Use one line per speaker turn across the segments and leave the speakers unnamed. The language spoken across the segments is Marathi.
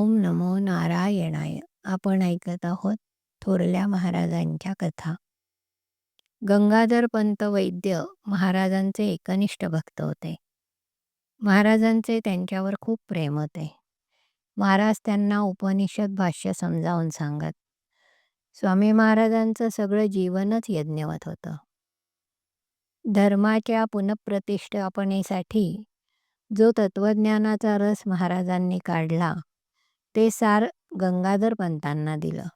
ओम नमो नारायणाय. आपण ऐकत आहोत थोरल्या महाराजांच्या कथा. गंगाधर पंत वैद्य महाराजांचे एकनिष्ठ भक्त होते. महाराजांचे त्यांच्यावर खूप प्रेम होते. महाराज त्यांना उपनिषद भाष्य समजावून सांगत स्वामी महाराजांचं सगळं जीवनच यज्ञवत होतं. धर्माच्या पुनঃप्रतिष्ठापनेसाठी जो तत्वज्ञानाचा रस महाराजांनी काढला ते सार गंगाधर पंतांना दिलं.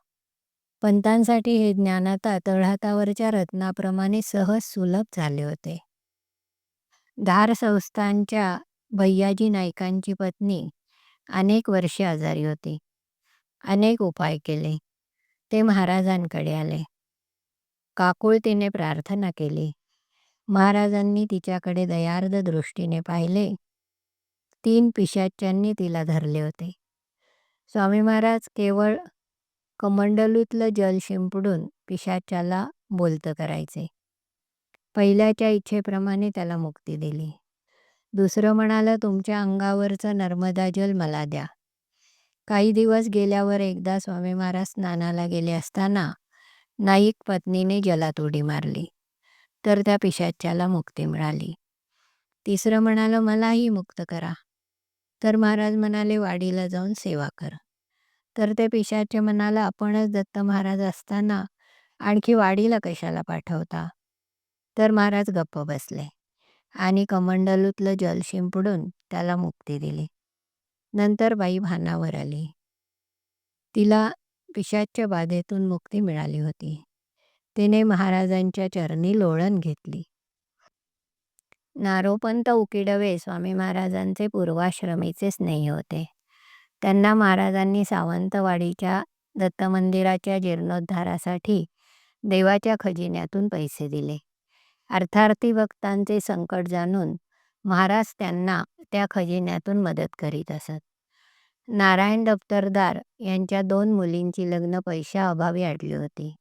पंतांसाठी हे ज्ञान आता तळहातावरच्या रत्नाप्रमाणे सहज सुलभ झाले होते. धार संस्थांच्या भैयाजी नाईकांची पत्नी अनेक वर्षे आजारी होती. अनेक उपाय केले. ते महाराजांकडे आले. काकुळतीने प्रार्थना केली. महाराजांनी तिच्याकडे दयार्द दृष्टीने पाहिले. तीन पिशाच्यांनी तिला धरले होते. स्वामी महाराज केवळ कमंडलूतलं जल शिंपडून पिशाच्याला बोलतं करायचे. पहिल्याच्या इच्छेप्रमाणे त्याला मुक्ती दिली. दुसरं म्हणालं तुमच्या अंगावरचं नर्मदा जल मला द्या. काही दिवस गेल्यावर एकदा स्वामी महाराज स्नानाला गेले असताना नाईक पत्नीने जलात उडी मारली. तर त्या पिशाच्याला मुक्ती मिळाली. तिसरं म्हणालं मलाही मुक्त करा. तर महाराज म्हणाले वाडीला जाऊन सेवा कर. तर ते पिशाचे म्हणाला आपणच दत्त महाराज असताना आणखी वाडीला कशाला पाठवता? तर महाराज गप्प बसले आणि कमंडलूतलं जल शिंपडून त्याला मुक्ती दिली. नंतर बाई भानावर आली. तिला पिशाच्या बाधेतून मुक्ती मिळाली होती. तिने महाराजांच्या चरणी लोळण घेतली. नारोपंत उकिडवे. स्वामी महाराजांचे पूर्वाश्रमीचे स्नेही होते. त्यांना महाराजांनी सावंतवाडीच्या दत्तमंदिराच्या जीर्णोद्धारासाठी देवाच्या खजिन्यातून पैसे दिले. अर्थार्थी भक्तांचे संकट जाणून महाराज त्यांना त्या खजिन्यातून मदत करीत असत. नारायण दफ्तरदार यांच्या दोन मुलींची लग्न पैशाअभावी अडली होती.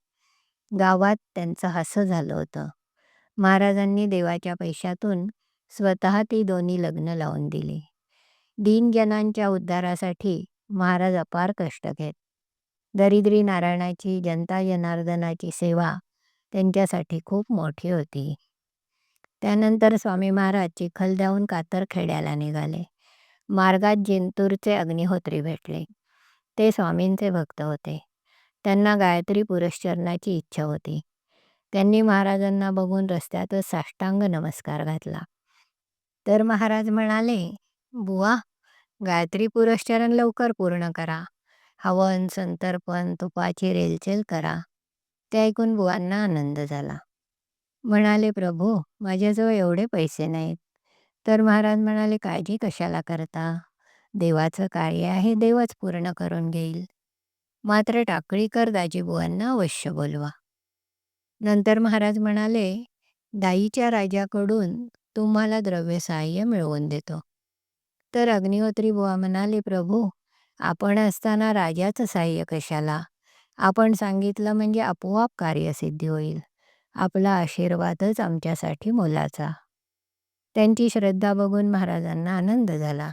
गावात त्यांचं हसं झालं होतं. महाराजांनी देवाच्या पैशातून स्वतः ती दोन्ही लग्न लावून दिली. दीनजनांच्या उद्धारासाठी महाराज अपार कष्ट घेत. दरिद्री नारायणाची जनता जनार्दनाची सेवा त्यांच्यासाठी खूप मोठी होती. त्यानंतर स्वामी महाराज चिखलद्याहून कातरखेड्याला निघाले. मार्गात जिंतूरचे अग्निहोत्री भेटले. ते स्वामींचे भक्त होते. त्यांना गायत्री पुरश्चरणाची इच्छा होती. त्यांनी महाराजांना बघून रस्त्यातच साष्टांग नमस्कार घातला. तर महाराज म्हणाले बुवा गायत्री पुरश्चरण लवकर पूर्ण करा. हवन संतर्पण तुपाची रेलचेल करा. ते ऐकून बुवांना आनंद झाला. म्हणाले प्रभू माझ्याजवळ एवढे पैसे नाहीत. तर महाराज म्हणाले काळजी कशाला करता? देवाचं कार्य आहे देवच पूर्ण करून घेईल. मात्र टाकळीकर दाजीबुवांना अवश्य बोलवा. नंतर महाराज म्हणाले दाईच्या राजाकडून तुम्हाला द्रव्य सहाय्य मिळवून देतो. तर अग्निहोत्री बुवा म्हणाले प्रभू आपण असताना राजाचं सहाय्य कशाला? आपण सांगितलं म्हणजे आपोआप कार्यसिद्धी होईल. आपला आशीर्वादच आमच्यासाठी मोलाचा. त्यांची श्रद्धा बघून महाराजांना आनंद झाला.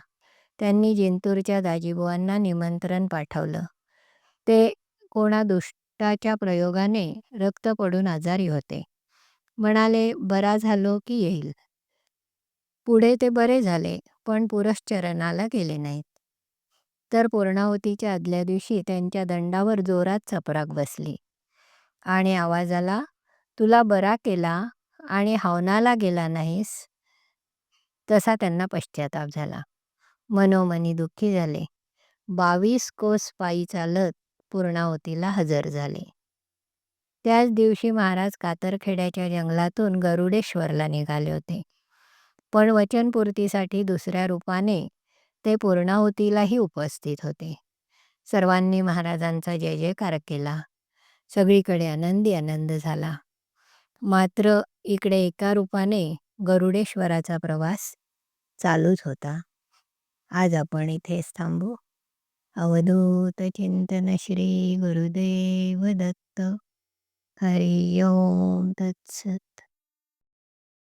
त्यांनी जिंतूरच्या दाजीबुवांना निमंत्रण पाठवलं. ते कोणा दुष्टाच्या प्रयोगाने रक्त पडून आजारी होते. म्हणाले बरा झालो की येईल. पुढे ते बरे झाले पण पुरश्चरणाला गेले नाहीत. तर पूर्णावतीच्या आदल्या दिवशी त्यांच्या दंडावर जोरात चपराक बसली. आणि आवाजाला तुला बरा केला आणि हवनाला गेला नाहीस? तसा त्यांना पश्चाताप झाला. मनोमनी दुःखी झाले. बावीस कोस पायी चालत पूर्णावतीला हजर झाले. त्याच दिवशी महाराज कातरखेड्याच्या जंगलातून गरुडेश्वरला निघाले होते. पण वचनपूर्तीसाठी दुसऱ्या रूपाने ते पूर्णाहुतीलाही उपस्थित होते. सर्वांनी महाराजांचा जय जयकार केला. सगळीकडे आनंदी आनंद झाला. मात्र इकडे एका रूपाने गरुडेश्वराचा प्रवास चालूच होता. आज आपण इथेच थांबू. अवधूत चिंतन श्री गुरुदेव दत्त. 太阳的翅膀。